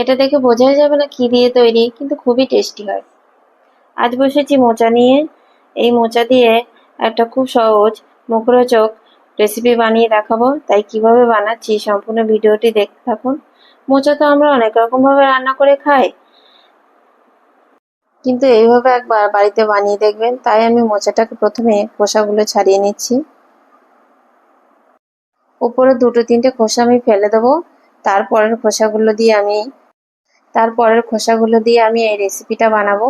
এটা দেখে বোঝাই যাবে না কি দিয়ে তৈরি, কিন্তু খুবই টেস্টি হয়। আজ বসেছি মোচা নিয়ে। এই মোচা দিয়ে একটা খুব সহজ মুখরোচক রেসিপি বানিয়ে দেখাবো। তাই কীভাবে বানাচ্ছি সম্পূর্ণ ভিডিওটি দেখতে থাকুন। মোচা তো আমরা অনেক রকমভাবে রান্না করে খাই। কিন্তু এইভাবে একবার বাড়িতে বানিয়ে দেখবেন, তাই আমি মোচাটাকে প্রথমে খোসাগুলো ছাড়িয়ে নিচ্ছি। উপরে দুটো তিনটে খোসা আমি ফেলে দেবো। তারপরের খোসাগুলো দিয়ে আমি তারপরের খোসাগুলো দিয়ে আমি এই রেসিপিটা বানাবো।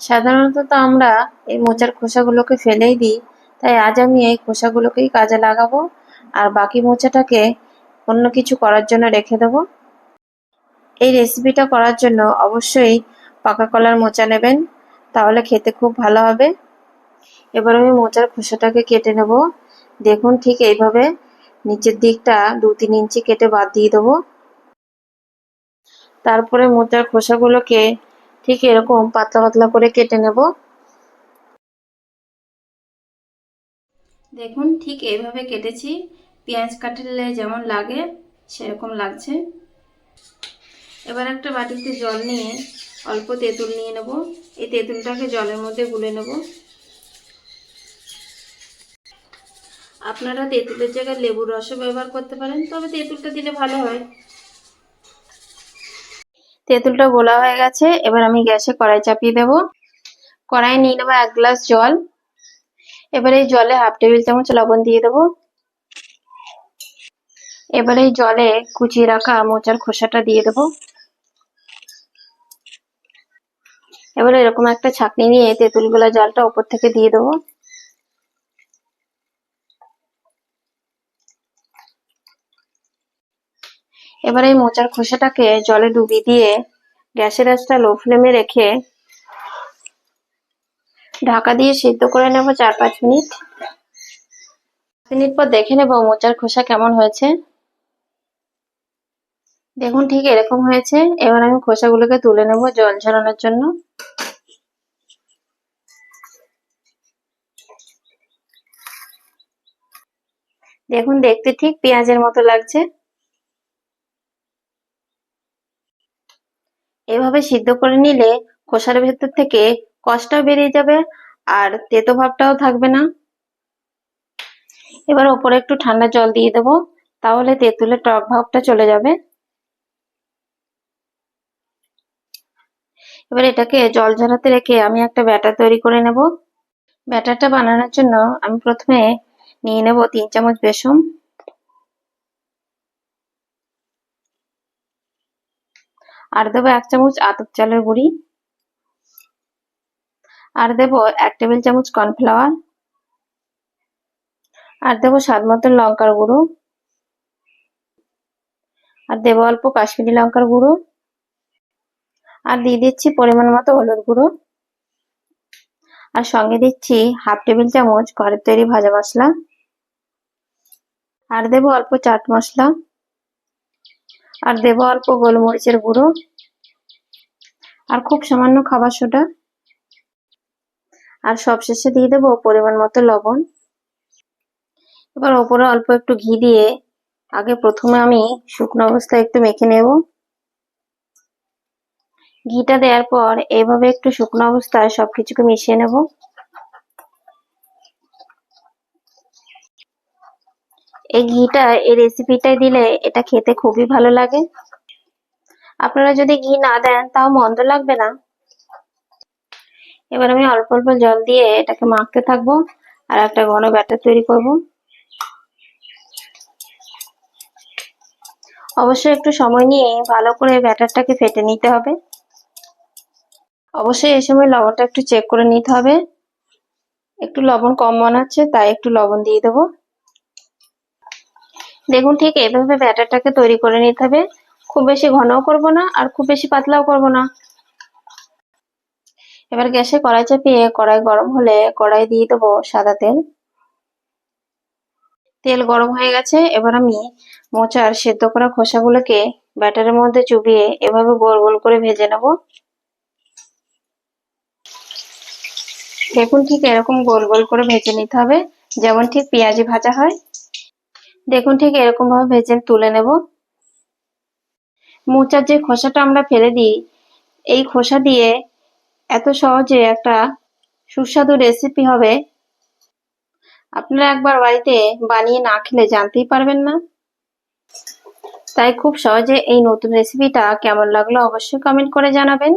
সাধারণত তো আমরা এই মোচার খোসাগুলোকে ফেলেই দিই, তাই আজ আমি এই খোসাগুলোকেই কাজে লাগাবো। আর বাকি মোচাটাকে অন্য কিছু করার জন্য রেখে দেবো। এই রেসিপিটা করার জন্য অবশ্যই পাকা কলার মোচা নেবেন, তাহলে খেতে খুব ভালো হবে। এবার আমি মোচার খোসাটাকে কেটে নেব। দেখুন ঠিক এইভাবে নিচের দিকটা দু তিন ইঞ্চি কেটে বাদ দিয়ে দেবো। তারপরে মোচার খোসাগুলোকে ঠিক এরকম পাতলা পাতলা করে কেটে নেব। দেখুন, ঠিক এইভাবে কেটেছি। পেঁয়াজ কাটলে যেমন লাগে, সেরকম লাগছে। এবার একটা বাটিতে জল নিয়ে অল্প তেঁতুল নিয়ে নেব। এই তেঁতুলটাকে জলের মধ্যে গুলে নেব। আপনারা তেঁতুলের জায়গায় লেবুর রসও ব্যবহার করতে পারেন, তবে তেঁতুলটা দিলে ভালো হয়। তেঁতুলটা গোলা হয়ে গেছে, এবার আমি গ্যাসে কড়াই চাপিয়ে দেব। কড়াই নিয়ে নেব এক গ্লাস জল। এবার এই জলে হাফ টেবিল চামচ লবণ দিয়ে দেবো। এবার এই জলে কুচিয়ে রাখা মোচার খোসাটা দিয়ে দেবো। এবার এরকম একটা ছাকনি নিয়ে তেঁতুল গোলা জলটা ওপর থেকে দিয়ে দেবো। এবার এই মোচার খোসাটাকে জলে ডুবিয়ে দিয়ে গ্যাসের আঁচটা লো ফ্লেমে রেখে ঢাকা দিয়ে সিদ্ধ করে নেব চার পাঁচ মিনিট। মিনিট পর দেখে নেব মোচার খোসা কেমন হয়েছে। দেখুন ঠিক এরকম হয়েছে। এবার আমি খোসাগুলোকে তুলে নেব জল ঝরানোর জন্য। দেখুন দেখতে ঠিক পেঁয়াজের মতো লাগছে। এভাবে সিদ্ধ করে নিলে খোসার ভেতর থেকে কষটাও বেরিয়ে যাবে আর তেতো ভাবটাও থাকবে না। এবার ওপরে একটু ঠান্ডা জল দিয়ে দেবো, তাহলে তেঁতুলের টক ভাবটা চলে যাবে। এবার এটাকে জল ঝরাতে রেখে আমি একটা ব্যাটার তৈরি করে নেব। ব্যাটারটা বানানোর জন্য আমি প্রথমে নিয়ে নেব তিন চামচ বেসন। আর দেবো এক চামচ আতপ চালের গুঁড়ি। আর দেবো এক টেবিল চামচ কর্নফ্লাওয়ার। আর দেবো স্বাদ মতন লঙ্কার গুঁড়ো। আর দেবো অল্প কাশ্মীরি লঙ্কার গুঁড়ো। আর দিয়ে দিচ্ছি পরিমাণ মতো হলুদ গুঁড়ো। আর সঙ্গে দিচ্ছি হাফ টেবিল চামচ ঘরের তৈরি ভাজা মশলা। আর দেবো অল্প চাট মশলা। আর দেবো অল্প গোলমরিচের গুঁড়ো। আর খুব সামান্য খাবার সোডা। আর সবশেষে দিয়ে দেবো পরিমাণ মতো লবণ। এবার ওপরে অল্প একটু ঘি দিয়ে আগে প্রথমে আমি শুকনো অবস্থায় একটু মেখে নেব। ঘিটা দেওয়ার পর এভাবে একটু শুকনো অবস্থায় সবকিছুকে মিশিয়ে নেব। এই ঘিটা, এই রেসিপিটাই দিলে এটা খেতে খুবই ভালো লাগে। আপনারা যদি ঘি না দেন, তাও মন্দ লাগবে না। এবার আমি অল্প অল্প জল দিয়ে এটাকে মাখতে থাকব আর একটা ঘন ব্যাটার তৈরি করব। অবশ্যই একটু সময় নিয়ে ভালো করে ব্যাটারটাকে ফেটে নিতে হবে। অবশ্যই এই সময় লবণটা একটু চেক করে নিতে হবে। একটু লবণ কম মনে হচ্ছে, তাই একটু লবণ দিয়ে দেবো। দেখুন ঠিক এভাবে ব্যাটারটাকে তৈরি করে নিতে হবে। খুব বেশি ঘনও করব না আর খুব বেশি পাতলাও করব না। এবার গ্যাসে কড়াই চাপিয়ে কড়াই গরম হলে কড়াই দিয়ে দেবো সাদা তেল। তেল গরম হয়ে গেছে, এবার আমি মোচার সেদ্ধ করা খোসাগুলোকে ব্যাটারের মধ্যে চুবিয়ে এভাবে গোল গোল করে ভেজে নেব। দেখুন ঠিক এরকম গোল গোল করে ভেজে নিতে হবে, যেমন ঠিক পেঁয়াজি ভাজা হয়। দেখুন ঠিক এরকম ভাবে ভেজে তুলে নেব। মোচার যে খোসাটা আমরা ফেলে দিই, এই খোসা দিয়ে এত সহজে একটা সুস্বাদু রেসিপি হবে। আপনারা একবার বাড়িতে বানিয়ে না খেলে জানতেই পারবেন না। তাই খুব সহজে এই নতুন রেসিপিটা কেমন লাগল অবশ্যই কমেন্ট করে জানাবেন।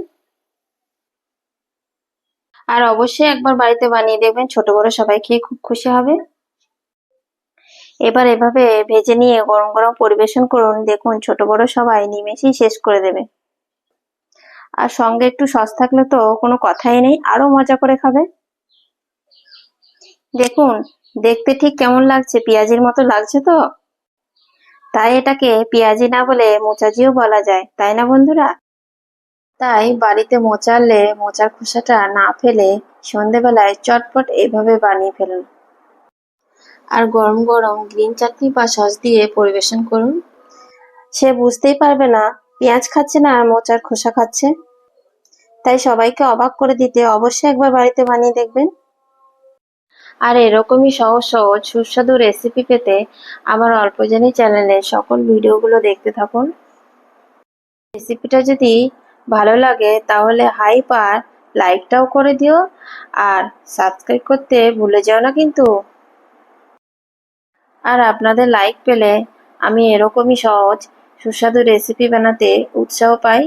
আর অবশ্যই একবার বাড়িতে বানিয়ে দেখবেন, ছোট বড় সবাই খেয়ে খুব খুশি হবে। এবার এভাবে ভেজে নিয়ে গরম গরম পরিবেশন করুন। দেখুন, ছোট বড় সবাই নিমেষেই শেষ করে দেবে। আর সঙ্গে একটু সস থাকলে তো কোনো কথাই নেই, আরও মজা করে খাবে। দেখুন, দেখতে ঠিক কেমন লাগছে? পেঁয়াজির মতো লাগছে তো? তাই এটাকে পেঁয়াজি না বলে মোচাজিও বলা যায়, তাই না বন্ধুরা? তাই বাড়িতে মোচালে, মোচার খোসাটা না ফেলে সন্ধেবেলায় চটপট এভাবে বানিয়ে ফেলুন। আর গরম গরম গ্রিন চাটনি বা সস দিয়ে পরিবেশন করুন। সে বুঝতেই পারবে না, পেঁয়াজ খাচ্ছে না আর মোচার খোসা খাচ্ছে। তাই সবাইকে অবাক করে দিতে অবশ্যই একবার বাড়িতে বানিয়ে দেখবেন। আর এরকমই সহজ সহজ সুস্বাদু রেসিপি পেতে আমার অল্পজনী চ্যানেলে সকল ভিডিওগুলো দেখতে থাকুন। রেসিপিটা যদি ভালো লাগে তাহলে হাইপ আর লাইকটাও করে দিও। আর সাবস্ক্রাইব করতে ভুলে যাও না কিন্তু। আর আপনাদের লাইক পেলে আমি এরকমই সহজ সুস্বাদু রেসিপি বানাতে উৎসাহ পাই।